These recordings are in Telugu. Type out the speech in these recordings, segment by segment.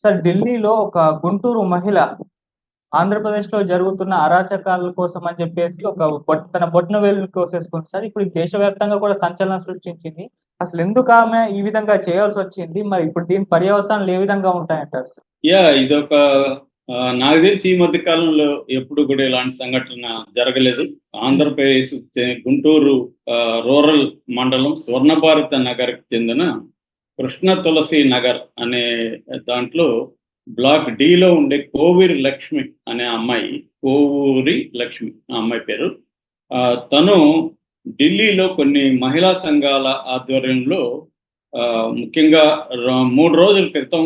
సార్ ఢిల్లీలో ఒక గుంటూరు మహిళ ఆంధ్రప్రదేశ్లో జరుగుతున్న అరాచకాల కోసం అని చెప్పేసి ఒక తన బొట్టిన వేలు కోసేసుకుంది. సార్ ఇప్పుడు దేశవ్యాప్తంగా కూడా సంచలనం సృష్టించింది. అసలు ఎందుకు ఆమె ఈ విధంగా చేయాల్సి వచ్చింది? మరి ఇప్పుడు దీని పర్యవసానాలు ఏ విధంగా ఉంటాయంటారు సార్? యా ఇదొక నాకు తెలిసి ఈ మధ్య కాలంలో ఎప్పుడు కూడా ఇలాంటి సంఘటన జరగలేదు. ఆంధ్రప్రదేశ్ గుంటూరు ఆ, రూరల్ మండలం స్వర్ణభారత నగర్కి చెందిన కృష్ణ తులసి నగర్ అనే దాంట్లో బ్లాక్ డిలో ఉండే కోవూరి లక్ష్మి అనే అమ్మాయి కోవూరి లక్ష్మి ఆ అమ్మాయి పేరు. ఆ, తను ఢిల్లీలో కొన్ని మహిళా సంఘాల ఆధ్వర్యంలో ఆ, ముఖ్యంగా మూడు రోజుల క్రితం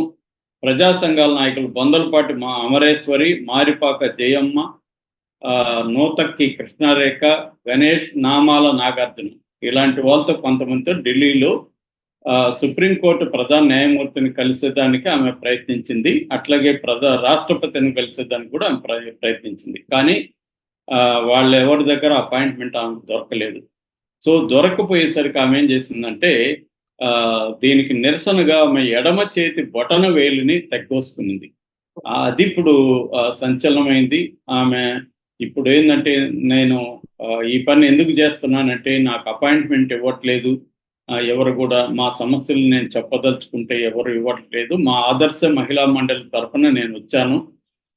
ప్రజా సంఘాల నాయకులు బొందలపాటి మా అమరేశ్వరి మారిపాక జయమ్మ ఆ, నూతక్కి కృష్ణారేఖ గణేష్ నామాల నాగార్జున ఇలాంటి వాళ్ళతో కొంతమందితో ఢిల్లీలో సుప్రీంకోర్టు ప్రధాన న్యాయమూర్తిని కలిసేదానికి ఆమె ప్రయత్నించింది. అట్లాగే ప్రధా రాష్ట్రపతిని కలిసేదానికి కూడా ఆమె ప్రయ- ప్రయత్నించింది. కానీ ఆ, వాళ్ళ ఎవరి దగ్గర అపాయింట్మెంట్ ఆమె దొరకలేదు. సో దొరకపోయేసరికి ఆమె ఏం చేసిందంటే ఆ, దీనికి నిరసనగా ఆమె ఎడమ చేతి బొటన వేలిని తగ్గోసుకునింది. అది ఇప్పుడు సంచలనమైంది. ఆమె ఇప్పుడు ఏంటంటే నేను ఈ పని ఎందుకు చేస్తున్నానంటే నాకు అపాయింట్మెంట్ ఇవ్వట్లేదు. ఎవరు కూడా మా సమస్యలు నేను చెప్పదలుచుకుంటే ఎవరు ఇవ్వట్లేదు. మా ఆదర్శ మహిళా మండలి తరఫున నేను వచ్చాను.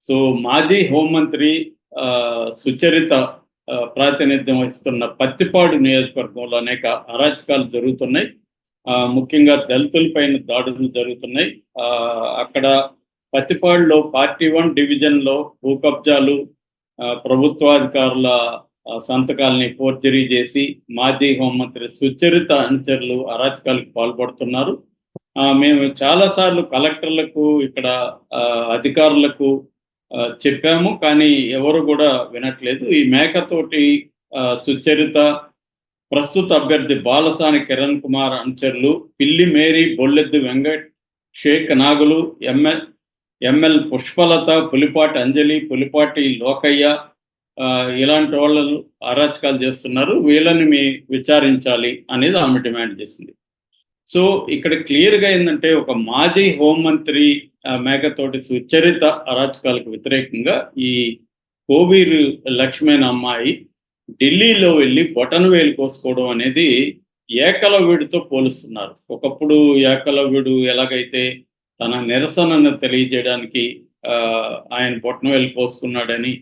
సో మాజీ హోంమంత్రి ఆ, సుచరిత ఆ, ప్రాతినిధ్యం వహిస్తున్న పత్తిపాడు నియోజకవర్గంలో అనేక అరాచకాలు జరుగుతున్నాయి. ఆ, ముఖ్యంగా దళితులపైన దాడులు జరుగుతున్నాయి. ఆ, అక్కడ పత్తిపాడులో పార్టీ వన్ డివిజన్లో భూ కబ్జాలు ప్రభుత్వాధికారుల సంతకాలని ఫోర్జరీ చేసి మాజీ హోంమంత్రి సుచరిత అనుచరులు అరాచకాలకు పాల్పడుతున్నారు. ఆ, మేము చాలాసార్లు కలెక్టర్లకు ఇక్కడ ఆ, అధికారులకు ఆ, చెప్పాము కానీ ఎవరు కూడా వినట్లేదు. ఈ మేకతోటి ఆ, సుచరిత ప్రస్తుత అభ్యర్థి బాలసాని కిరణ్ కుమార్ అనుచరులు Pilli Mary Bolleddu Venkat Shaik Nagulu ML ML Pushpalatha Pulipati Anjali Pulipati Lokaiah ఇలాంటి వాళ్ళు అరాచకాలు చేస్తున్నారు. వీళ్ళని మీ విచారించాలి అనేది ఆమె డిమాండ్ చేసింది. సో ఇక్కడ క్లియర్గా ఏంటంటే ఒక మాజీ హోంమంత్రి ఆ, మేకతోటి సుచరిత అరాచకాలకు వ్యతిరేకంగా ఈ కోవీరు లక్ష్మైన అమ్మాయి ఢిల్లీలో వెళ్ళి బొటన వేలు కోసుకోవడం అనేది ఏకలవ్యుడితో పోలుస్తున్నారు. ఒకప్పుడు ఏకలవ్యుడు ఎలాగైతే తన నిరసనను తెలియజేయడానికి ఆ, ఆయన బొటన వేలు కోసుకున్నాడని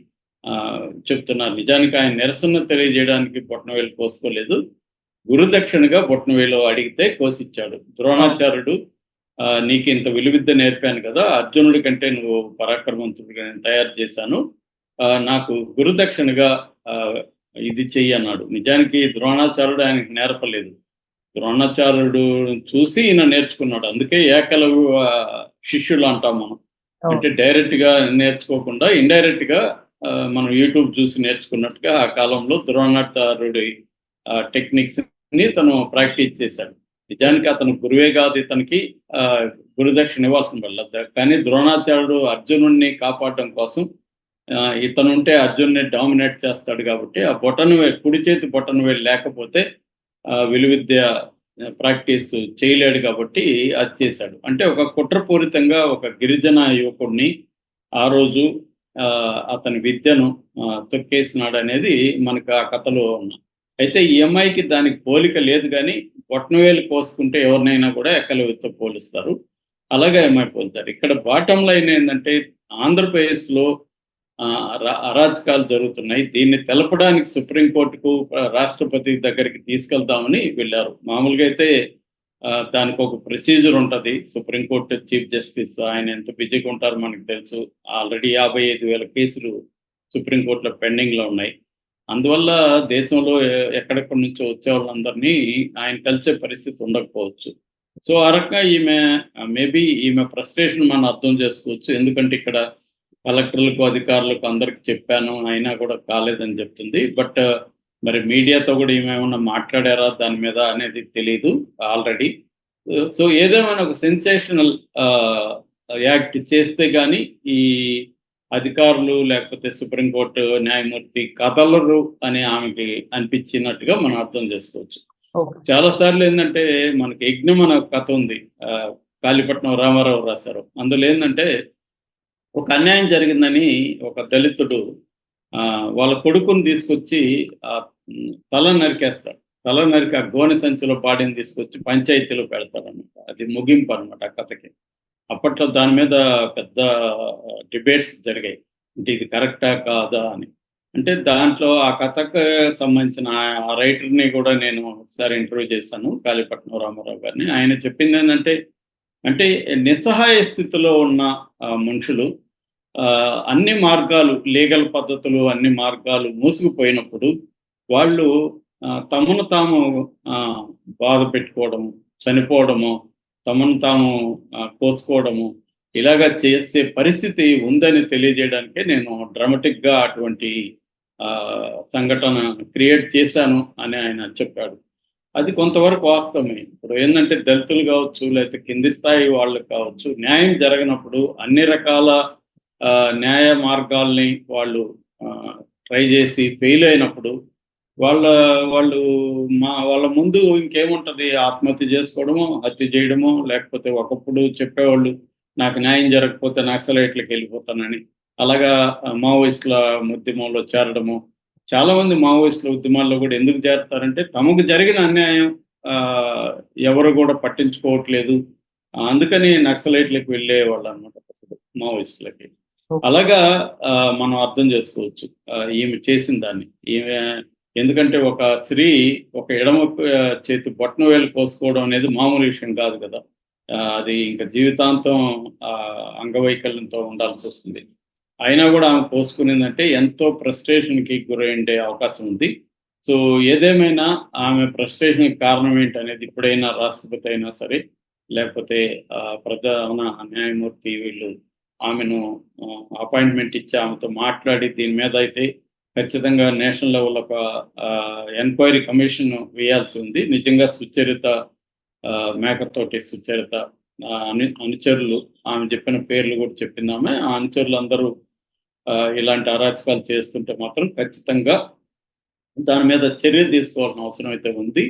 చెప్తున్నారు. నిజానికి ఆయన నిరసన తెలియజేయడానికి బొటన వేలు కోసుకోలేదు. గురుదక్షిణగా బొటన వేలు అడిగితే కోసిచ్చాడు. ద్రోణాచార్యుడు ఆ, నీకు ఇంత విలువిద్య నేర్పాను కదా అర్జునుడి కంటే నువ్వు పరాక్రమవంతుడిగా నేను తయారు చేశాను. ఆ, నాకు గురుదక్షిణగా ఆ, ఇది చెయ్యి అన్నాడు. నిజానికి ద్రోణాచార్యుడు ఆయనకి నేర్పలేదు. ద్రోణాచార్యుడు చూసి ఈయన నేర్చుకున్నాడు. అందుకే ఏకలవ్య శిష్యులు అంటాం మనం. అంటే డైరెక్ట్గా నేర్చుకోకుండా ఇండైరెక్ట్గా మనం యూట్యూబ్ చూసి నేర్చుకున్నట్టుగా ఆ కాలంలో ద్రోణాచార్యుడి టెక్నిక్స్ని తను ప్రాక్టీస్ చేశాడు. నిజానికి అతను గురువే కాదు ఇతనికి ఆ, గురుదక్షిణ ఇవ్వాల్సిన వల్ల కానీ ద్రోణాచార్యుడు అర్జునుడిని కాపాడడం కోసం ఇతను ఉంటే అర్జున్ని డామినేట్ చేస్తాడు కాబట్టి ఆ బొటను వే- కుడి చేతి బొటను వేలు లేకపోతే ఆ, విలువిద్య ప్రాక్టీస్ చేయలేడు కాబట్టి అది చేశాడు. అంటే ఒక కుట్రపూరితంగా ఒక గిరిజన యువకుడిని ఆ రోజు అతని విద్యను ఆ, తొక్కేసినాడు అనేది మనకు ఆ కథలో ఉన్న. అయితే ఈ అమ్మాయికి దానికి పోలిక లేదు కానీ బొట్టనవేలు కోసుకుంటే ఎవరినైనా కూడా ఎక్కలతో పోలుస్తారు. అలాగే అమ్మాయి పోలుతారు. ఇక్కడ బాటం లైన్ ఏంటంటే ఆంధ్రప్రదేశ్లో ఆ, అరాచకాలు జరుగుతున్నాయి. దీన్ని తెలపడానికి సుప్రీంకోర్టుకు రాష్ట్రపతి దగ్గరికి తీసుకెళ్తామని వెళ్ళారు. మామూలుగా అయితే దానికి ఒక ప్రొసీజర్ ఉంటుంది. సుప్రీంకోర్టు చీఫ్ జస్టిస్ ఆయన ఎంత బిజీగా ఉంటారో మనకు తెలుసు. ఆల్రెడీ యాభై ఐదు వేల కేసులు సుప్రీంకోర్టులో పెండింగ్లో ఉన్నాయి. అందువల్ల దేశంలో ఎక్కడెక్కడి నుంచో వచ్చే వాళ్ళందరినీ ఆయన కలిసే పరిస్థితి ఉండకపోవచ్చు. సో ఆ రకంగా ఈమె మేబీ ఈమె ఫ్రస్ట్రేషన్ మనం అర్థం చేసుకోవచ్చు. ఎందుకంటే ఇక్కడ కలెక్టర్లకు అధికారులకు అందరికి చెప్పాను అయినా కూడా కాలేదని చెప్తుంది. బట్ మరి మీడియాతో కూడా ఈమె ఏమన్నా మాట్లాడారా దాని మీద అనేది తెలియదు ఆల్రెడీ. సో ఏదేమైనా ఒక సెన్సేషనల్ యాక్ట్ చేస్తే కానీ ఈ అధికారులు లేకపోతే సుప్రీంకోర్టు న్యాయమూర్తి కదలరు అని ఆమెకి అనిపించినట్టుగా మనం అర్థం చేసుకోవచ్చు. చాలా సార్లు ఏంటంటే మనకి యజ్ఞం అనే కథ ఉంది కాళీపట్నం రామారావు రాశారు. అందులో ఏంటంటే ఒక అన్యాయం జరిగిందని ఒక దళితుడు వాళ్ళ కొడుకుని తీసుకొచ్చి ఆ తల నరికేస్తాడు తల నరికి ఆ గోనె సంచిలో పాడిని తీసుకొచ్చి పంచాయతీలో పెడతాడు అనమాట అది ముగింపు అనమాట ఆ కథకి. అప్పట్లో దాని మీద పెద్ద డిబేట్స్ జరిగాయి. అంటే ఇది కరెక్టా కాదా అని. అంటే దాంట్లో ఆ కథకు సంబంధించిన ఆ రైటర్ని కూడా నేను ఒకసారి ఇంటర్వ్యూ చేశాను కాళీపట్నం రామారావు గారిని. ఆయన చెప్పింది ఏంటంటే అంటే నిస్సహాయ స్థితిలో ఉన్న మనుషులు అన్ని మార్గాలు లీగల్ పద్ధతులు అన్ని మార్గాలు మూసుకుపోయినప్పుడు వాళ్ళు ఆ, తమను తాము ఆ, బాధ పెట్టుకోవడము చనిపోవడము తమను తాము కోసుకోవడము ఇలాగా చేసే పరిస్థితి ఉందని తెలియజేయడానికే నేను డ్రామాటిక్గా అటువంటి ఆ, సంఘటన క్రియేట్ చేశాను అని ఆయన చెప్పాడు. అది కొంతవరకు వాస్తవమే. ఇప్పుడు ఏంటంటే దళితులు కావచ్చు లేకపోతే కింది స్థాయి వాళ్ళు కావచ్చు న్యాయం జరగనప్పుడు అన్ని రకాల ఆ, న్యాయ మార్గాల్ని వాళ్ళు ట్రై చేసి ఫెయిల్ అయినప్పుడు వాళ్ళ వాళ్ళు మా వాళ్ళ ముందు ఇంకేముంటది? ఆత్మహత్య చేసుకోవడమో హత్య చేయడమో లేకపోతే ఒకప్పుడు చెప్పేవాళ్ళు నాకు న్యాయం జరగకపోతే నక్సలైట్లకు వెళ్ళిపోతానని. అలాగా మావోయిస్టుల ఉద్యమంలో చేరడము. చాలా మంది మావోయిస్టుల ఉద్యమాల్లో కూడా ఎందుకు చేరతారంటే తమకు జరిగిన అన్యాయం ఎవరు కూడా పట్టించుకోవట్లేదు. అందుకని నక్సలైట్లకు వెళ్ళే వాళ్ళు అనమాట మావోయిస్టులకి. అలాగా ఆ, మనం అర్థం చేసుకోవచ్చు ఈమె చేసిన దాన్ని. ఈమె ఎందుకంటే ఒక స్త్రీ ఒక ఎడమ చేతి బొట్టన వేలు కోసుకోవడం అనేది మామూలు విషయం కాదు కదా. అది ఇంకా జీవితాంతం ఆ, అంగవైకల్యంతో ఉండాల్సి వస్తుంది. అయినా కూడా ఆమె పోసుకునేదంటే ఎంతో ఫ్రస్ట్రేషన్కి గురయ్యే అవకాశం ఉంది. సో ఏదేమైనా ఆమె ఫ్రస్ట్రేషన్కి కారణం ఏంటనేది ఇప్పుడైనా రాష్ట్రపతి అయినా సరే లేకపోతే ఆ, ప్రధాన న్యాయమూర్తి వీళ్ళు ఆమెను అపాయింట్మెంట్ ఇచ్చి ఆమెతో మాట్లాడి దీని మీద అయితే ఖచ్చితంగా నేషనల్ లెవెల్ ఒక ఎంక్వైరీ కమిషన్ వేయాల్సి ఉంది. నిజంగా సుచరిత ఆ, మేకతోటి సుచరిత అను అనుచరులు ఆమె చెప్పిన పేర్లు కూడా చెప్పిందామె ఆ అనుచరులు అందరూ ఆ, ఇలాంటి అరాచకాలు చేస్తుంటే మాత్రం ఖచ్చితంగా దాని మీద చర్య తీసుకోవాల్సిన అవసరం అయితే ఉంది.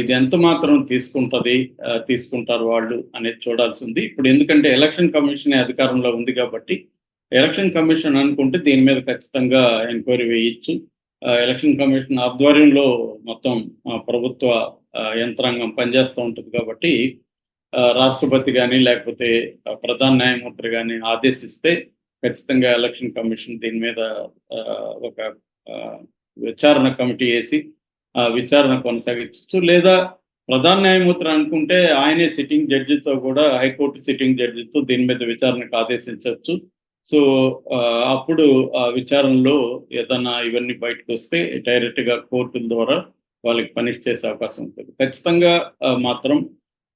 ఇది ఎంత మాత్రం తీసుకుంటది తీసుకుంటారు వాళ్ళు అనేది చూడాల్సి ఉంది. ఇప్పుడు ఎందుకంటే ఎలక్షన్ కమిషన్ అధికారంలో ఉంది కాబట్టి ఎలక్షన్ కమిషన్ అనుకుంటే దీని మీద ఖచ్చితంగా ఎంక్వైరీ వేయచ్చు. ఆ, ఎలక్షన్ కమిషన్ ఆధ్వర్యంలో మొత్తం ప్రభుత్వ యంత్రాంగం పనిచేస్తూ ఉంటుంది కాబట్టి రాష్ట్రపతి కానీ లేకపోతే ప్రధాన న్యాయమూర్తి కానీ ఆదేశిస్తే ఖచ్చితంగా ఎలక్షన్ కమిషన్ దీని మీద ఆ, ఒక విచారణ కమిటీ వేసి ఆ విచారణ కొనసాగించవచ్చు లేదా ప్రధాన న్యాయమూర్తి అనుకుంటే ఆయనే సిట్టింగ్ జడ్జితో కూడా హైకోర్టు సిట్టింగ్ జడ్జితో దీని మీద విచారణకు ఆదేశించవచ్చు సో ఆ, అప్పుడు ఆ విచారణలో ఏదైనా ఇవన్నీ బయటకు వస్తే డైరెక్ట్గా కోర్టుల ద్వారా వాళ్ళకి పనిష్ చేసే అవకాశం ఉంటుంది. ఖచ్చితంగా మాత్రం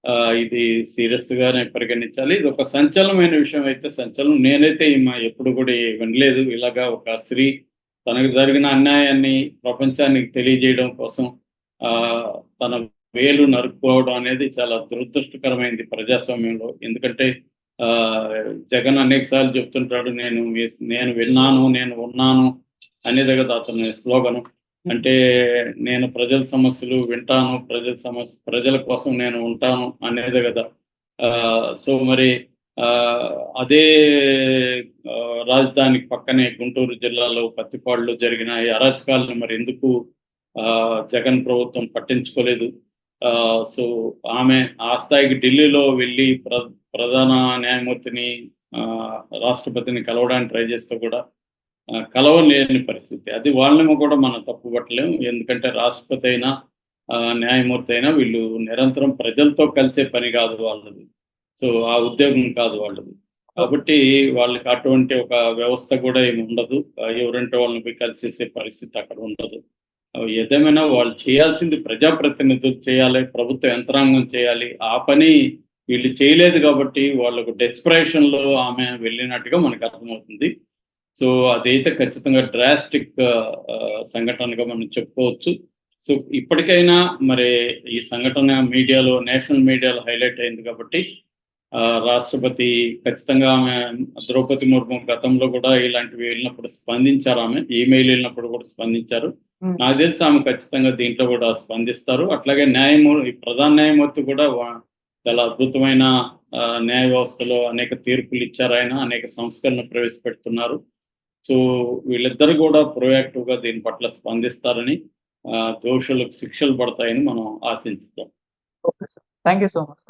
ఆ, ఇది సీరియస్ గానే పరిగణించాలి. ఇది ఒక సంచలనమైన విషయం అయితే సంచలనం. నేనైతే మా ఎప్పుడు కూడా వినలేదు. ఇలాగా ఒక స్త్రీ తనకు జరిగిన అన్యాయాన్ని ప్రపంచానికి తెలియజేయడం కోసం తన వేలు నరుక్కోవడం అనేది చాలా దురదృష్టకరమైంది ప్రజాస్వామ్యంలో. ఎందుకంటే జగన్ అనేక సార్లు చెప్తుంటాడు నేను నేను విన్నాను నేను ఉన్నాను అనేది కదా అతని స్లోగను. అంటే నేను ప్రజల సమస్యలు వింటాను ప్రజల సమస్య ప్రజల కోసం నేను ఉంటాను అనేది కదా. ఆ, సో మరి ఆ, అదే రాజధాని రాజధానికి పక్కనే గుంటూరు జిల్లాలో పత్తిపాడులో జరిగిన ఈ అరాచకాలను మరి ఎందుకు ఆ, జగన్ ప్రభుత్వం పట్టించుకోలేదు? ఆ, సో ఆమె ఆ స్థాయికి ఢిల్లీలో వెళ్ళి ప్ర ప్రధాన న్యాయమూర్తిని రాష్ట్రపతిని కలవడానికి ట్రై చేస్తే కూడా కలవలేని పరిస్థితి. అది వాళ్ళని కూడా మనం తప్పు పట్టలేము ఎందుకంటే రాష్ట్రపతి అయినా ఆ, న్యాయమూర్తి అయినా వీళ్ళు నిరంతరం ప్రజలతో కలిసే పని కాదు వాళ్ళది. సో ఆ ఉద్యోగం కాదు వాళ్ళది. కాబట్టి వాళ్ళకి అటువంటి ఒక వ్యవస్థ కూడా ఏమి ఉండదు. ఎవరంటే వాళ్ళని పోయి కలిసేసే పరిస్థితి అక్కడ ఉండదు. ఏదేమైనా వాళ్ళు చేయాల్సింది ప్రజాప్రతినిధులు చేయాలి ప్రభుత్వ యంత్రాంగం చేయాలి. ఆ పని వీళ్ళు చేయలేదు కాబట్టి వాళ్ళకు డెస్పరేషన్లో ఆమె వెళ్ళినట్టుగా మనకు అర్థమవుతుంది. సో అదైతే ఖచ్చితంగా డ్రాస్టిక్ సంఘటనగా మనం చెప్పుకోవచ్చు. సో ఇప్పటికైనా మరి ఈ సంఘటన మీడియాలో నేషనల్ మీడియాలో హైలైట్ అయింది కాబట్టి ఆ, రాష్ట్రపతి ఖచ్చితంగా ఆమె ద్రౌపది ముర్ము గతంలో కూడా ఇలాంటివి వెళ్ళినప్పుడు స్పందించారు ఆమె. ఈమెయిల్ వెళ్ళినప్పుడు కూడా స్పందించారు. నాకు తెలిసి ఆమె ఖచ్చితంగా దీంట్లో కూడా స్పందిస్తారు. అట్లాగే న్యాయమూర్తి ప్రధాన న్యాయమూర్తి కూడా చాలా అద్భుతమైన ఆ, న్యాయ వ్యవస్థలో అనేక తీర్పులు ఇచ్చారు ఆయన అనేక సంస్కరణలు ప్రవేశపెడుతున్నారు. సో వీళ్ళిద్దరు కూడా proactive గా దీని పట్ల స్పందిస్తారని దోషులకు శిక్షలు పడతాయని మనం ఆశించుతాం okay thank you so much